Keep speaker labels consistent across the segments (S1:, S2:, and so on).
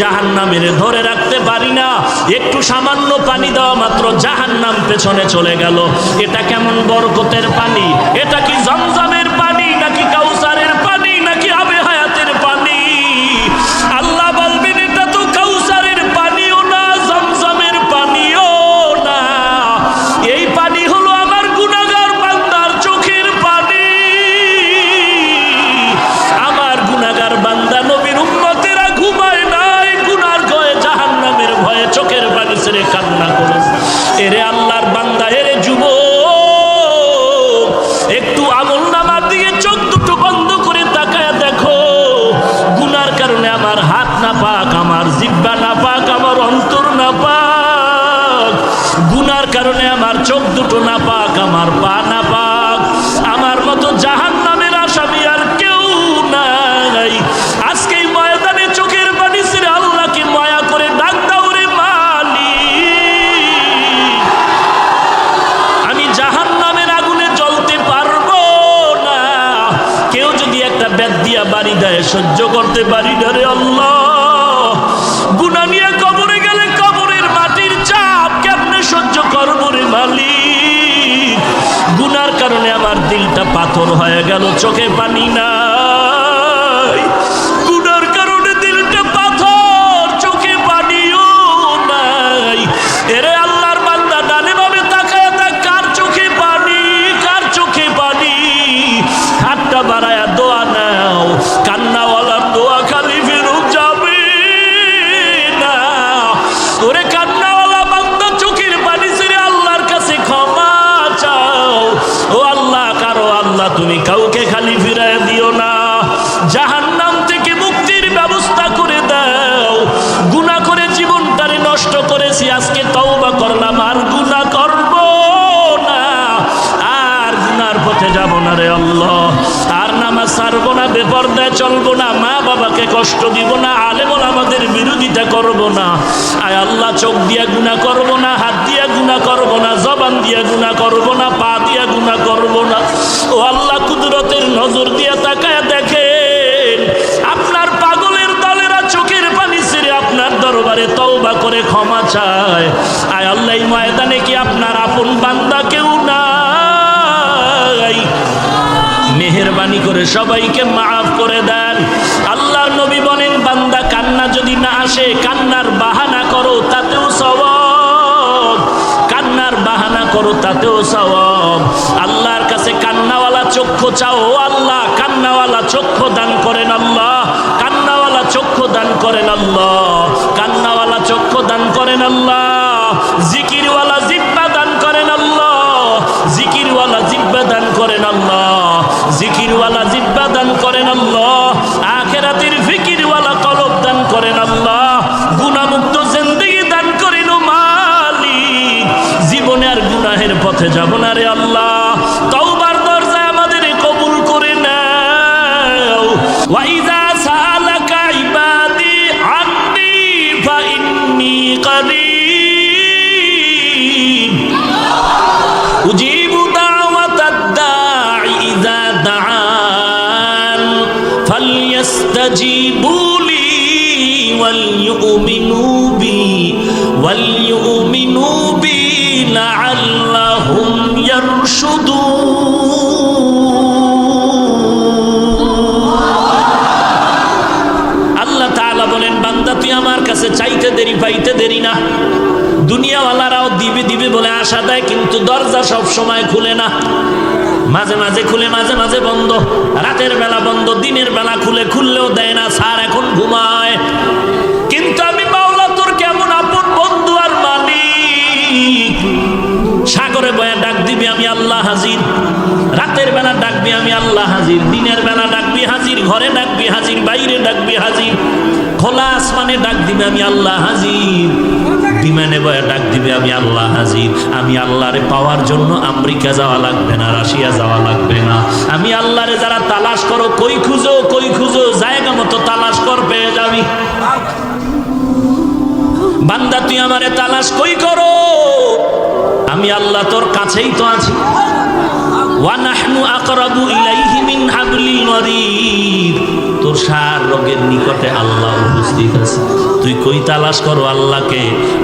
S1: জাহান নামের ধরে রাখতে পারি না। একটু সামান্য পানি দেওয়া মাত্র জাহান নাম পেছনে চলে গেল। এটা কেমন বরকতের পানি? এটা কি জমজমে করতে পারি না রে নিয়ে কবরে গেলে কবরের মাটির চাপ কেমনে সহ্য করব রে মালিক? গুনার কারণে আমার দিলটা পাথর হয়ে গেল, চোখে পানি না না। আয় আল্লাহ, চোখ দিয়া গুণা করব না, হাত দিয়া গুণা করব না, জবান দিয়া গুণা করব না, পা দিয়া গুণা করব না। ও আল্লাহ, কুদরতের নজর দিয়া তাকায় দেখে দরবারে তওবা করে ক্ষমা চায়। আয় আল্লাহ ময়দানে কি আপনার আপন বান্দা কেউ না মেহরবানি করে সবাইকে মাফ করে দেন। কান্নার বাহানা করো, তাতেও সব কান্নার বাহানা করো, তাতেও সব আল্লাহর কাছে কান্নাওয়ালা চক্ষ চাও, আল্লাহ কান্নাওয়ালা চক্ষ দান করেন আল্লাহ, কান্নাওয়ালা চক্ষ দান করেন আল্লাহ, কান্নাওয়ালা চক্ষ দান করেন আল্লাহ। যাব না রে আল্লাহ। আশা দেয়, কিন্তু দরজা সব সময় খুলে না। মাঝে মাঝে খুলে, মাঝে মাঝে বন্ধ। রাতের বেলা বন্ধ, দিনের বেলা খুলে, খুললেও দেয় না, স্যার এখন ঘুমায়। কিন্তু আমি মাওলা, তোর কেমন আপন বন্ধু আর মালিক? সাগরে বয়া ডাক দিবি আমি আল্লাহ হাজির। রাতের বেলা ডাকবি আমি আল্লাহ হাজির। দিনের বেলা ডাকবি হাজির, ঘরে ডাকবি হাজির, বাইরে ডাকবি হাজির। খোলা আসমানে ডাক দিবে, আমি আল্লাহ হাজির। বিমানে বয়া ডাক দিবে, আমি আল্লাহ হাজির। আমি আল্লাহরে পাওয়ার জন্য আমেরিকা যাওয়া লাগবে না, রাশিয়া যাওয়া লাগবে না। আমি আল্লাহরে যারা তালাশ করো, কই খুঁজো কই খুঁজো, জায়গা মতো তালাশ কর, পেয়ে যাবি। বান্দা, তুই আমারে তালাশ কই করো? আমি আল্লাহ তোর কাছেই তো আছি। ওয়ানাহনু আকরাবু ইলাইহি মিন করিব তুষার রোগের নিকটে আল্লাহ উপস্থিত আছে। তুই কই তালাশ করো আল্লাহকে?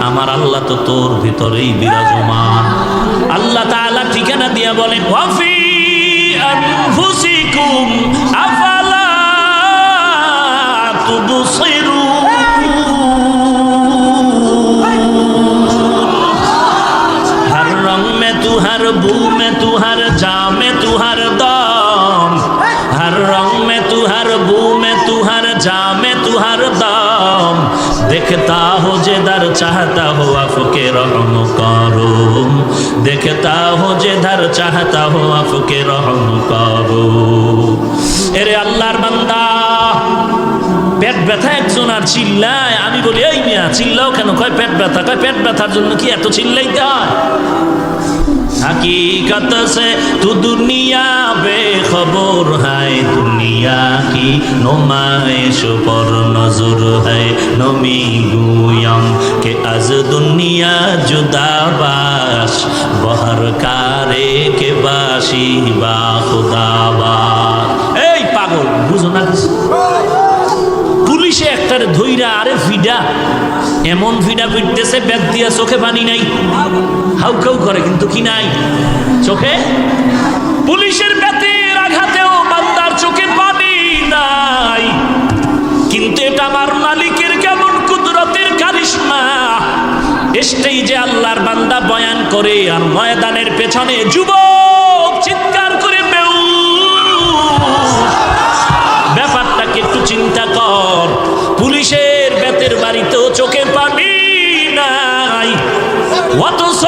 S1: আমার আল্লাহ তো তোর ভিতরেই বিরাজমান। আল্লাহ ঠিকানা দিয়া বলে রং মে তুহার, বু মে তুহার, জা মে তুহার, দা देखता हो जिधर चाहता हो आपके रहम करो देखता हो जिधर चाहता हो आपके रहम करो এরে আল্লাহর বান্দা পেট ব্যথা একজন আর চিল্লায় আমি বলি এই মিয়া চিল্লাও কেন কয় পেট ব্যথা কয় পেট ব্যথার জন্য কি এত চিল্লাইতে হয় हकीकत से तू दुनिया बेखबर है दुनिया की नुमाइश पर नजर है नमी गुयम के अज दुनिया जुदाबाश बहर कारे के बाशी बा खुदाबा ए पागल बुझो ना একটার ধইরা, আরে ফিডা এমন ফিডা পিটতেছে ব্যাগ দিয়া চোখে পানি নাই। হাউকাউ করে, কিন্তু কি নাই? চোখে? পুলিশের ব্যাতের আঘাতেও বান্দার চোখে পানি নাই। কিন্তু এটা আমার মালিকের কেমন কুদরতের কারিশমা? যে আল্লাহর বান্দা বয়ান করে, আর ময়দানের পেছনে যুবক চিৎকার অথচ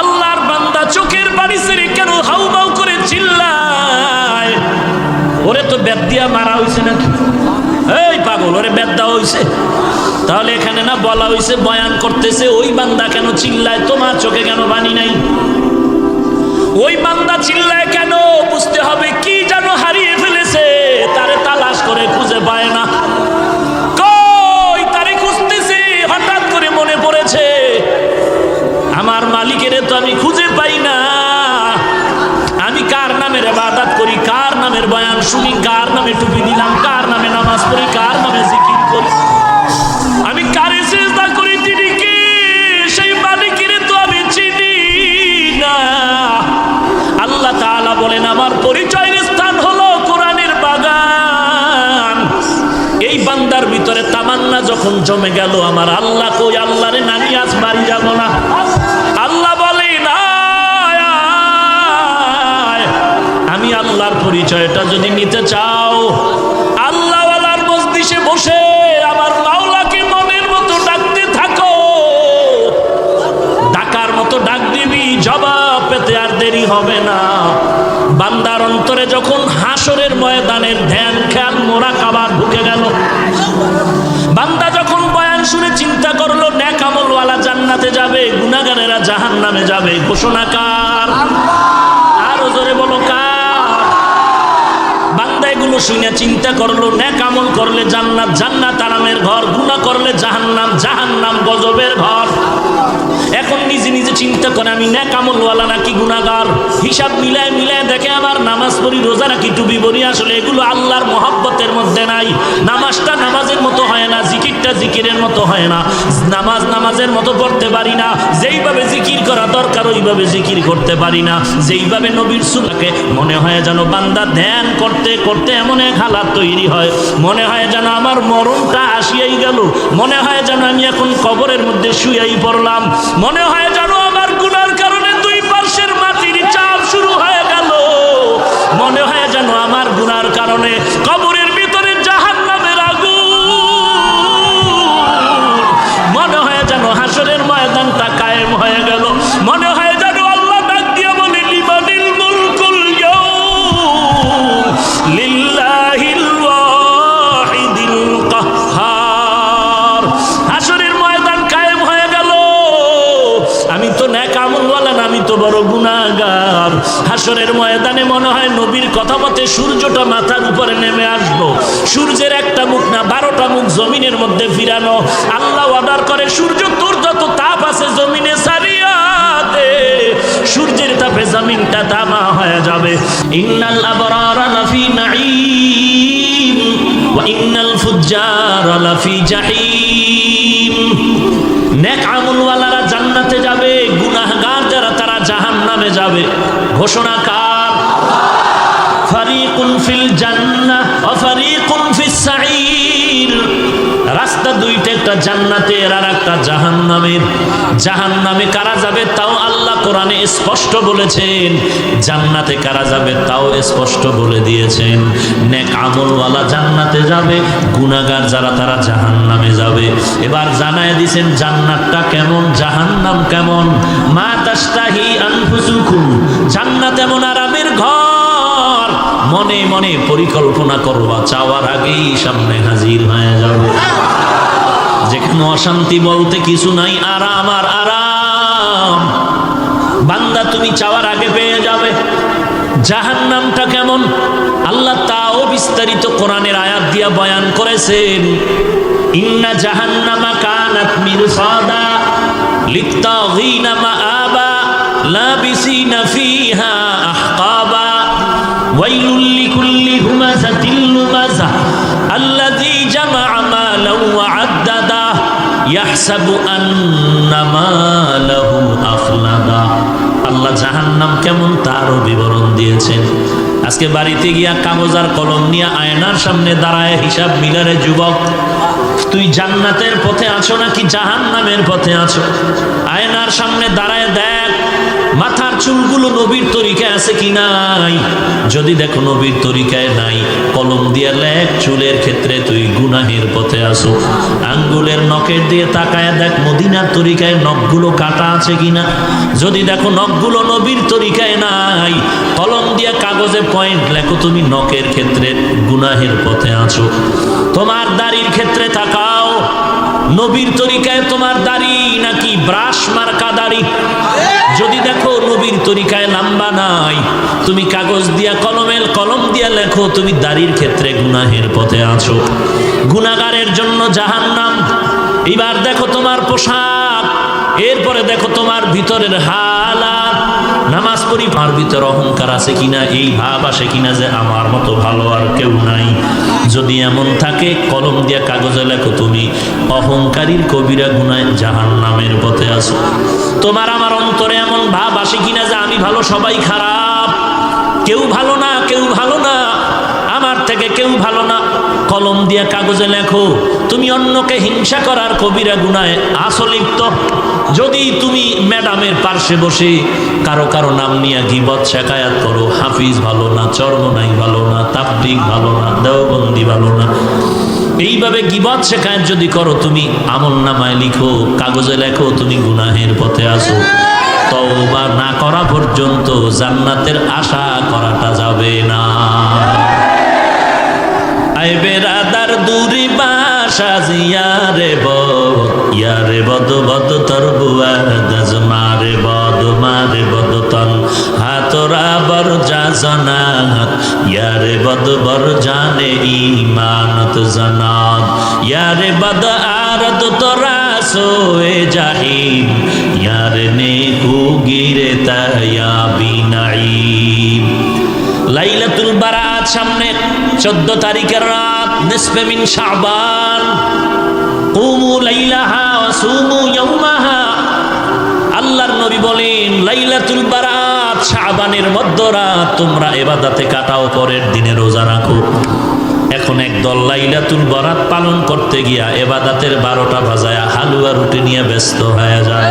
S1: আল্লাহর বান্দা চোখের বাড়ি ছেড়ে কেন হাউমাউ করে চিল্লায়? ওরে তো বেত দিয়া মারা হয়েছে নাকি? এই পাগল, ওরে বেত দেওয়া হয়েছে তাহলে এখানে না বলা হয়েছে বয়ান করতেছে, ওই বান্দা কেন চিল্লায়? তোমার চোখে কেন বানি নাই? ওই বান্দা চিল্লায় কেন? শুনি, কার নামে টুপি দিলাম, কার নামে নামাজ পড়ি, কার নামে করি? আমি কারে চেষ্টা করি, তিনি কি? সেই মালিকের তো আমি চিনি না। আল্লাহ তাআলা বলেন, আমার পরিচয়ের স্থান হলো কোরআনের বাগান। এই বান্দার ভিতরে তামান্না যখন জমে গেল, আমার আল্লাহ কই, আল্লাহরে নানি, আজ বাড়ি যাব না। পরিচয়টা যদি নিতে চাও, আল্লাহওয়ালার মজলিসে বসে আমার মাওলাকে মনের মতো ডাকতে থাকো। ডাকার মতো ডাক দিবি, জবাব পেতে আর দেরি হবে না। বান্দার অন্তরে যখন হাসরের ময়দানের ধ্যান, খেয়াল মোরা কাবার ঢুকে গেল। বান্দা যখন বয়ান শুনে চিন্তা করল, ন্যাক আমলওয়ালা জান্নাতে যাবে, গুনাগারেরা জাহান নামে যাবে ঘোষণাকার আরও জোরে বলো কার? এগুলো শুনে চিন্তা করল, ন্যাক আমল করলে জান্নাত জান্নাত আরামের ঘর, গুনাহ করলে জাহান্নাম জাহান্নাম গজবের ঘর। এখন নিজে নিজে চিন্তা করে, আমি ন্যাক আমলওয়ালা নাকি গুনাগার হিসাব মিলায় মিলায় দেখে আমার নামাজ পড়ি, রোজা নাকি টুপি পড়ি আসলে এগুলো আল্লাহর মহব্বতের মধ্যে নাই। নামাজটা নামাজের মতো হয় না, জিকিরটা জিকিরের মতো হয় না। নামাজ নামাজের মতো পড়তে পারি না, যেইভাবে জিকির করা দরকার, ওইভাবে জিকির করতে পারি না। যেইভাবে নবীর সুলাকে মনে হয় যেন বান্দা ধ্যান করতে করতে এমন এক হালাত তৈরি হয়। মনে হয় যেন আমার মরণটা আসিয়াই গেল। মনে হয় যেন আমি এখন কবরের মধ্যে শুয়েই পড়লাম। মনে হয় যেন হাসরের ময়দানে মনে হয় নবীর কথা মতে সূর্যটা মাথার উপরে নেমে আসব। সূর্যের একটা মুখ না, বারোটা মুখ জমিনের মধ্যে ফিরানো। আল্লাহ অর্ডার করে, সূর্য তোর যত তাপ আছে জমিনে সারিয়া সূর্যের তাপে জমিনটা তামা হয়ে যাবে। ইন্নাল ফুজ্জারা নেক আমলওয়ালারা জান্নাতে যাবে গুনাহগার যারা তারা জাহান্নামে যাবে। ঘোষণা কার? ফারিকুন ফিল জান্নাহ ওয়া ফারিকুন ফিস সাঈর। রাস্তা দুইটা, একটা জান্নাতের আর একটা জাহান্নামের জাহান্নামে কারা যাবে তাও আল্লাহ কোরআনে স্পষ্ট বলেছেন। জান্নাতে কারা যাবে তাও স্পষ্ট বলে দিয়েছেন। নেক আমলওয়ালা জান্নাতে যাবে, গুনাহগার যারা, তারা জাহান্নামে যাবে। এবার জানায় দিছেন, জান্নাতটা কেমন, জাহান্নাম কেমন? মা তাস্তাহি আনফুসুকুম। জান্নাত এমন আরামের ঘর। মনে মনে পরিকল্পনা করবা, চাওয়ার আগেই সামনে হাজির হয়ে যাবে। যেখানে অশান্তি বলতে কিছু নাই, আরাম আর আরাম। বান্দা তুমি চাওয়ার আগে পেয়ে যাবে। জাহান নামটা কেমন? আল্লাহ তাও বিস্তারিত কোরআনের আয়াত দিয়া বয়ান করেছেন, ইন্না জাহান্নামা কানাত মিরসাদা লিত্তাগিনা আহকাবা। আদ্দা ইয়াহসাবু আন্নামালাহু আফলাদা কেমন তারও বিবরণ দিয়েছেন। আজকে বাড়িতে গিয়া কাগজ আর কলম নিয়ে আয়নার সামনে দাঁড়ায় হিসাব মিলারে যুবক, তুই জান্নাতের পথে আছো নাকি জাহান্নামের পথে আছো? আয়নার সামনে দাঁড়ায় দেখ মাথা চুলগুলো নবীর তরিকায় আছে কি নাই? যদি দেখো নবীর তরিকায় নাই, কলম দিয়ে লেখ, চুলের ক্ষেত্রে তুই গুনাহের পথে আসো আঙ্গুলের নখের দিয়ে তাকায় দেখ, মদিনার তরিকায় নখগুলো কাটা আছে কিনা যদি দেখো নখগুলো নবীর তরিকায় নাই, কলম দিয়ে কাগজে পয়েন্ট লেখো, তুমি নখের ক্ষেত্রে গুনাহের পথে আছো। তোমার দাড়ির ক্ষেত্রে তাকাও। নবীর তরিকায় তোমার দাড়ি নাকি ব্রাশ মার্কা দাড়ি? যদি দেখো তরিকায় লাম্বা নাই। তুমি কাগজ দিয়া কলমের কলম দিয়া লেখো, তুমি দাড়ির ক্ষেত্রে গুনাহের পথে আছো। গুনাগারের জন্য জাহান্নাম। এবার দেখো তোমার পোশাক, এরপরে দেখো তোমার ভিতরের হালাত। নামাজ পড়ি মার ভিতরে অহংকার আছে কিনা, এই ভাব আসে কিনা যে আমার মতো ভালো আর কেউ নাই। যদি এমন থাকে, কলম দিয়া কাগজে লেখো তুমি, অহংকারীর কবিরা গুনায় জাহান নামের পথে আছো। তোমার আমার অন্তরে এমন ভাব আসে কিনা যে আমি ভালো, সবাই খারাপ। কেউ ভালো না, কেউ ভালো না। আমার থেকে কেউ ভালো না। কলম দিয়া কাগজে লেখো, তুমি অন্যকে হিংসা করার কবিরা গুনায় আসলিপ্ত। যদি তুমি ম্যাডামের পার্শ্বে বসে কারও কারও নাম নিয়ে গিবত শেখায়াত করো, হাফিজ ভালো না, চর্মনাই ভালো না, তাবলিগ ভালো না, দেওবন্দি ভালো না। এইভাবে গিবত শেখায়াত যদি করো, তুমি আমল নামায় লিখো, কাগজে লেখো, তুমি গুনাহের পথে আসো। তওবা না করা পর্যন্ত জান্নাতের আশা করাটা যাবে না। আই বেরাদার দূরি বাসা ইয়ারে বদ ইয়ারে বদ বদ তোর দাজ মারে বদ মারে বদ তন, হাতরা বর যা জনাত ইয়ারে বদ বর জানে ইমানত জনাত, ইয়ারে বদ আরদ তোরা সোয়ে জাহিম, ইয়ার নে গিরে তায়া বিনাইম। লাইলাতুল বারাত সামনে চোদ্দ তারিখের রাত, নিসফে মিন শাবান। কুমু লাইলাহা সুমু ইয়াউমাহা। আল্লাহর নবী বলেন, লাইলাতুল বারাত শাবানের মধ্যরাত তোমরা এবাদাতে কাটাও, পরের দিনে রোজা রাখো। এখন একদল লাইলাতুল বারাত পালন করতে গিয়া এবাদাতের বারোটা বাজায় হালুয়া রুটি নিয়ে ব্যস্ত হয়ে যায়।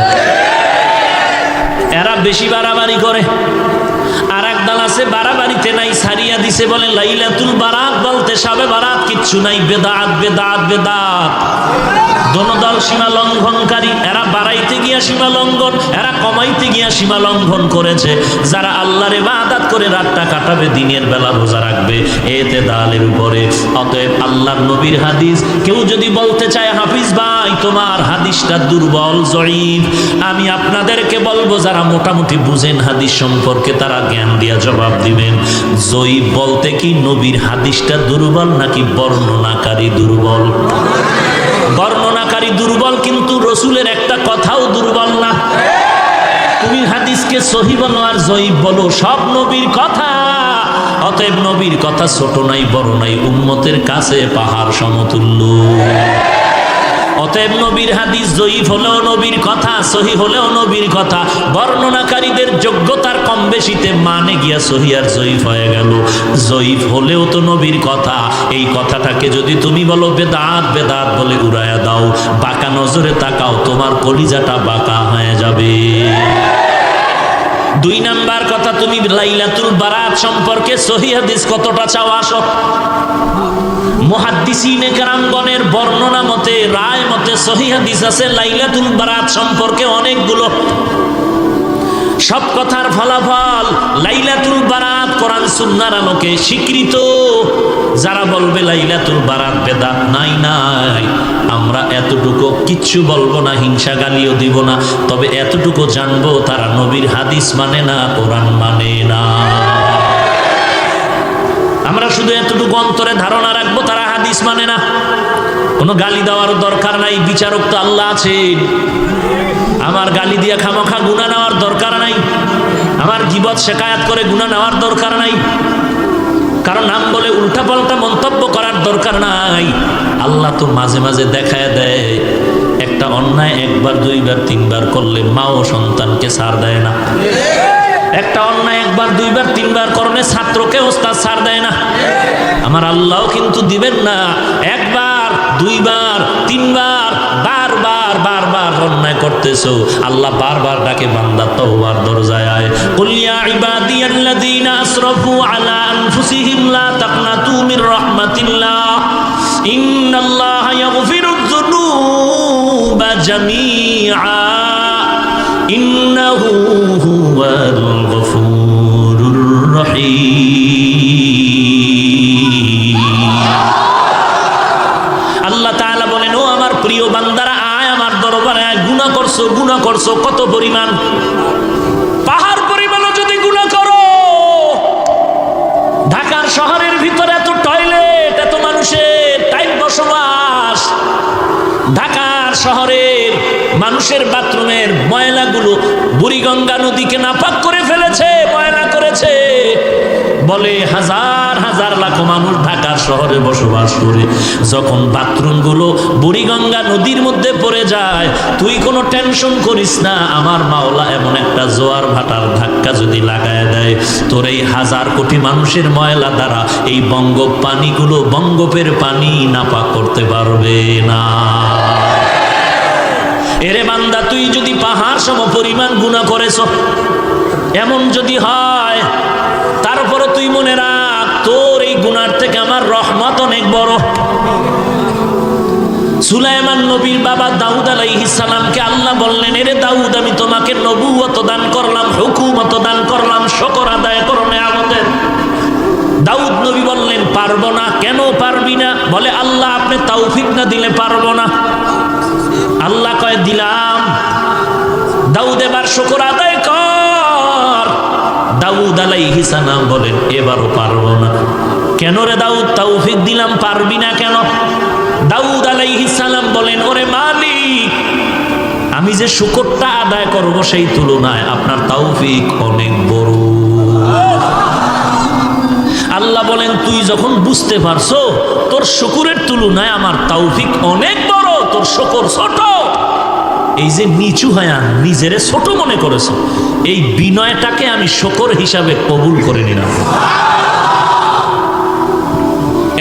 S1: এরা বেশি বাড়াবাড়ি করে। আর এক দল আছে, বাড়াবাড়িতে নাই সারিয়া দিছে বলে, লাইলাতুল বারাত বলতে সাবে বারাত, কিচ্ছু নাই, বেদাত বেদাত বেদাত। দল সীমা লঙ্ঘনকারী, এরা বাড়াইতে গিয়া সীমা লঙ্ঘন, এরা কমাইতে গিয়া সীমা লঙ্ঘন করেছে। যারা আল্লাহরে বাদাত করে রাতটা কাটাবে, দিনের বেলা রোজা রাখবে, এতে দালের উপরে। অতএব আল্লাহর নবীর হাদিস, কেউ যদি বলতে চায় ভাই, তোমার হাদিসটা দুর্বল, জয়ীফ। আমি আপনাদেরকে বলব, যারা মোটামুটি বুঝেন হাদিস সম্পর্কে, তারা জ্ঞান দিয়া জবাব দিবেন। জয়ীফ বলতে কি, নবীর হাদিসটা দুর্বল নাকি বর্ণনাকারী দুর্বল? বর্ণনাকারী দুর্বল, কিন্তু রসুলের একটা কথাও দুর্বল না। তুমি হাদিসকে সহি বলো আর জয়ীব বলো, সব নবীর কথা। অতএব নবীর কথা ছোট নাই, বড় নাই, উম্মতের কাছে পাহাড় সমতুল্য। অতএব নবীর হাদিস জয়ীফ হলেও নবীর কথা, সহি হলেও নবীর কথা। বর্ণনাকারীদের যোগ্যতার কম বেশিতে মানে গিয়া সহি আর জয়ীফ হয়ে গেল। জয়ীফ হলেও তো নবীর কথা। এই কথাটাকে যদি তুমি বলো, বেদাত বেদাত বলে উড়াইয়া দাও। বাঁকা নজরে তাকাও, তোমার কলিজাটা বাঁকা হয়ে যাবে। দুই নাম্বার কথা, তুমি লাইলাতুল বারাত সম্পর্কে সহি হাদিস কতটা চাও আসো। মুহাদ্দিসিনে কেরামগণের বর্ণনা মতে, রায় মতে সহি হাদিস আছে, লাইলাতুল বারাত সম্পর্কে অনেকগুলো। সব কথার ফলাফল লাইলাতুল বারাত, কোরআন সুন্নার আলোকে স্বীকৃত। যারা বলবে লাইলাতুল বারাত বেদাত নাই নাই, আমরা এতটুকু কিচ্ছু বলব না হিংসা গালিও দিব না। তবে এতটুকু জানব, তারা নবীর হাদিস মানে না, কোরআন মানে না। আমরা শুধু এতটুকু অন্তরে ধারণা রাখব, তারা হাদিস মানে না। কোনো গালি দেওয়ার দরকার নাই, বিচারক তো আল্লাহ আছেন আমার গালি দিয়া খামাখা গুণা নেওয়ার দরকার নাই। আমার গিবত শেখায়াত করে গুণা নেওয়ার দরকার নাই। কারণ নাম বলে উল্টা পাল্টা মন্তব্য করার দরকার নাই। আল্লাহ তো মাঝে মাঝে দেখায় দেয়, একটা অন্যায় একবার, দুইবার, তিনবার করলে মা ও সন্তানকে সার দেয় না। একটা অন্যায় একবার, দুইবার, তিনবার করলে ছাত্রকে ওস্তাদ সার দেয় না। আমার আল্লাহ কিন্তু দিবেন না। একবার দুইবার, তিনবার, বারবার বারবার অন্যায় করতেছো। আল্লাহ বারবার ডাকে, বান্দা তওবার দরজায় আয়। কুল ইয়া ইবাদিয়াল্লাযীনা আসরাফু আলা আনফুসিহিম লা তাকনাতু মির রাহমাতিল্লাহ। রহিম। করছ, কত পরিমাণ? পাহাড় পরিমাণও যদি গুণা করো, ঢাকার শহরের ভিতরে এত টয়লেট এত মানুষের টাইম বসবাস, ঢাকার শহরের মানুষের বাথরুমের ময়লাগুলো বুড়িগঙ্গা নদীকে নাপাক করে করেছে বলে হাজার হাজার লাখ মানুষ ঢাকার শহরে বসবাস করে। যখন বাথরুমগুলো বুড়িগঙ্গা নদীর মধ্যে পড়ে যায়, তুই কোনো টেনশন করিস না, আমার মাওলা এমন একটা জোয়ার ভাটার ধাক্কা যদি লাগায় দেয়, তোর এই হাজার কোটি মানুষের ময়লা দ্বারা এই বঙ্গ পানিগুলো বঙ্গপের পানি নাপাক করতে পারবে না। এরে বান্দা, তুই যদি পাহাড় সম পরিমাণ গুণা করেছ এমন যদি হয় তারপরে তুই মনে রাখ, তোর এই গুনার থেকে আমার রহমত অনেক বড়। সুলাইমান নবীর বাবা দাউদ সালামকে আল্লাহ বললেন, এরে দাউদ, আমি তোমাকে নবুয়ত দান করলাম, হুকুমত দান করলাম, শকর আদায় করো আমাদের দাউদ নবী বললেন, পারব না। কেন পারবি না? বলে, আল্লাহ আপনি তৌফিক না দিলে পারব না। আল্লাহ কয়, দিলাম। দাউদ এবার শকর আদায় কর। দাউদ আলাইহিস সালাম বলেন, এবারও পারব না। কেন রে দাউদ? তৌফিক দিলাম, পারবি না কেন? দাউদ আলাইহিস সালাম বলেন, ওরে মালিক, আমি যে শুকরটা আদায় করব সেই তুলনায় আপনার তৌফিক অনেক বড়। আল্লাহ বলেন, তুই যখন বুঝতে পারছ, তোর শুকুরের তুলনায় আমার তৌফিক অনেক বড়, তোর শুকর ছোট। এই যে নিচু হয়া নিজেরে ছোট মনে করেছ, এই বিনয়টাকে আমি শকর হিসাবে কবুল করে নিলাম।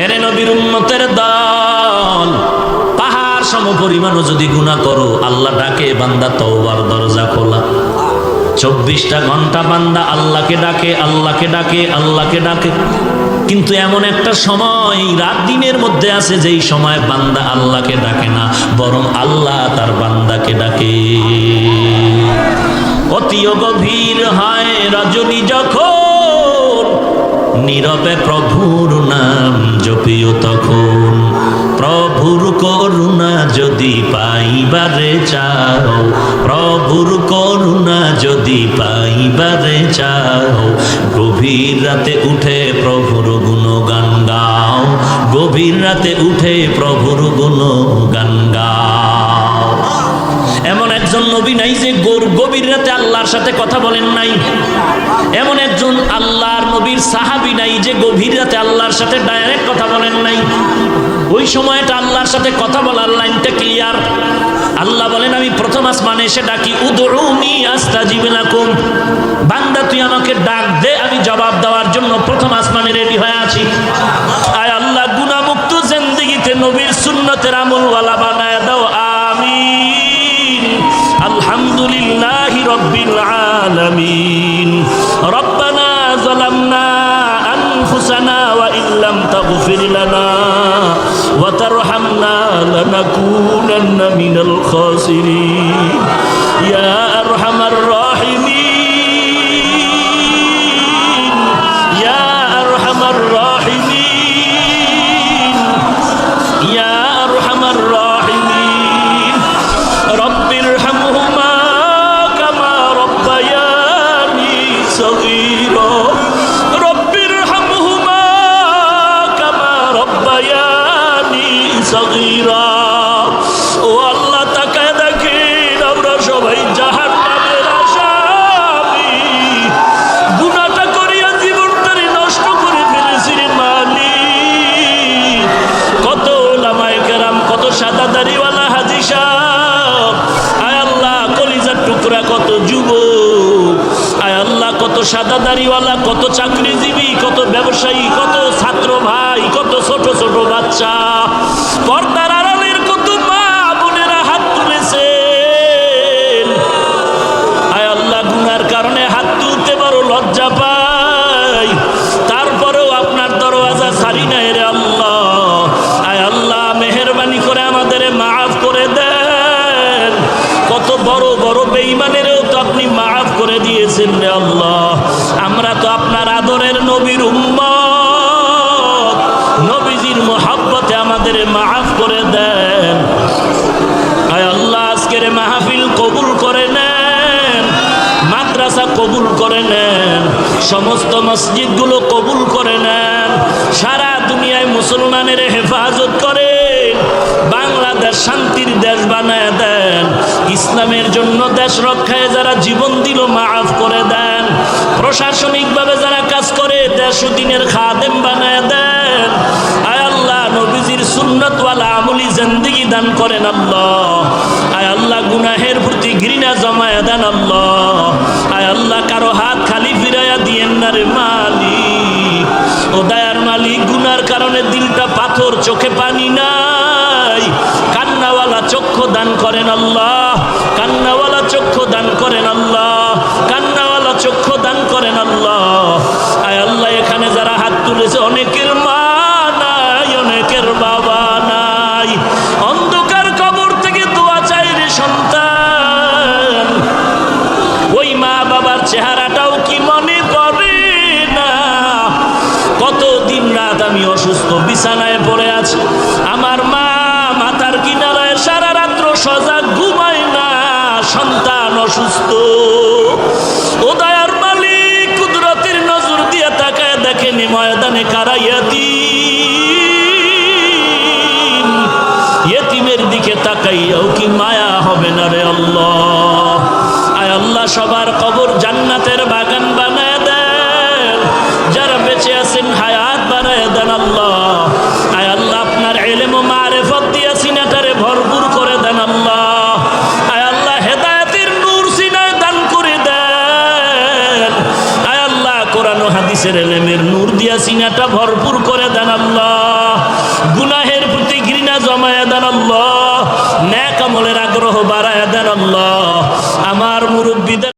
S1: এরে নবীর উম্মতের দল, পাহাড় সম পরিমাণও যদি গুণা করো, আল্লাহ ডাকে, বান্দা তওবার দরজা খোলা। চব্বিশটা ঘণ্টা বান্দা আল্লাহকে ডাকে আল্লাহকে ডাকে আল্লাহকে ডাকে। কিন্তু এমন একটা সময়, রাত দিনের মধ্যে আছে যেই সময় বান্দা আল্লাহকে ডাকে না, বরং আল্লাহ তার বান্দাকে ডাকে। অতি গভীর হয় রজনী যখন, নীরবে প্রভুর নাম জপিও তখন। প্রভুর করুণা যদি পাইবারে চাও, প্রভুর করুণা যদি পাইবারে চাও, গভীর রাতে উঠে প্রভুর গুণগান গাও, গভীর রাতে উঠে প্রভুর গুণগান গাও। এমন একজন নবী নাই যে গোর গভীর রাতে আল্লাহর সাথে কথা বলেন নাই। এমন একজন আল্লাহর নবীর সাহাবি নাই যে গভীর রাতে আল্লাহর সাথে ডাইরেক্ট কথা বলেন নাই। ওই সময়টা আল্লাহর সাথে কথা বলার লাইনটা ক্লিয়ার আল্লাহ বলেন, আমি প্রথম আসমানে এসে ডাকি, উদরুনি আস্তাজিব লাকুম। বান্দা, তুই আমাকে ডাক দে, আমি জবাব দেওয়ার জন্য প্রথম আসমানে রেডি হয়ে لنكونن من الخاسرين يا দাড়িওয়ালা সমস্ত মসজিদগুলো কবুল করে নেন। সারা দুনিয়ায় মুসলমানের হেফাজত করেন বাংলাদেশ শান্তির দেশ বানায় দেন। ইসলামের জন্য দেশ রক্ষায় যারা জীবন দিল মাফ করে দেন। প্রশাসনিকভাবে যারা কাজ করে, দেশ দিনের খাদেম বানায় দেন। আয় আল্লাহ, নবীজির সুন্নতওয়ালা আমলি জিন্দেগি দান করেন আল্লাহ। আয় আল্লাহ, গুনাহের প্রতি ঘৃণা জমায় দেন আল্লাহ। দিয়েন না মালিক। ও দয়ার মালিক, গুনার কারণে দিলটা পাথর, চোখে পানি নাই। কান্নাওয়ালা চক্ষু দান করেন আল্লাহ। ময়দানে কারা ইয়তিম ইয়তিমের দিকে তাকাইয়াও কি মায়া হবে না রে আল্লাহ? আয় আল্লাহ, সবার কবর জান্নাতের বাগান বানায় দেন। যারা বেঁচে আছেন, হায়াত বানায় দেন আল্লাহ। ভরপুর করে দেন আল্লাহ। গুনাহের প্রতি ঘৃণা জমায় দেন আল্লাহ। ন্যাকামলের আগ্রহ বাড়ায় দেন আল্লাহ। আমার মুরব্বীদের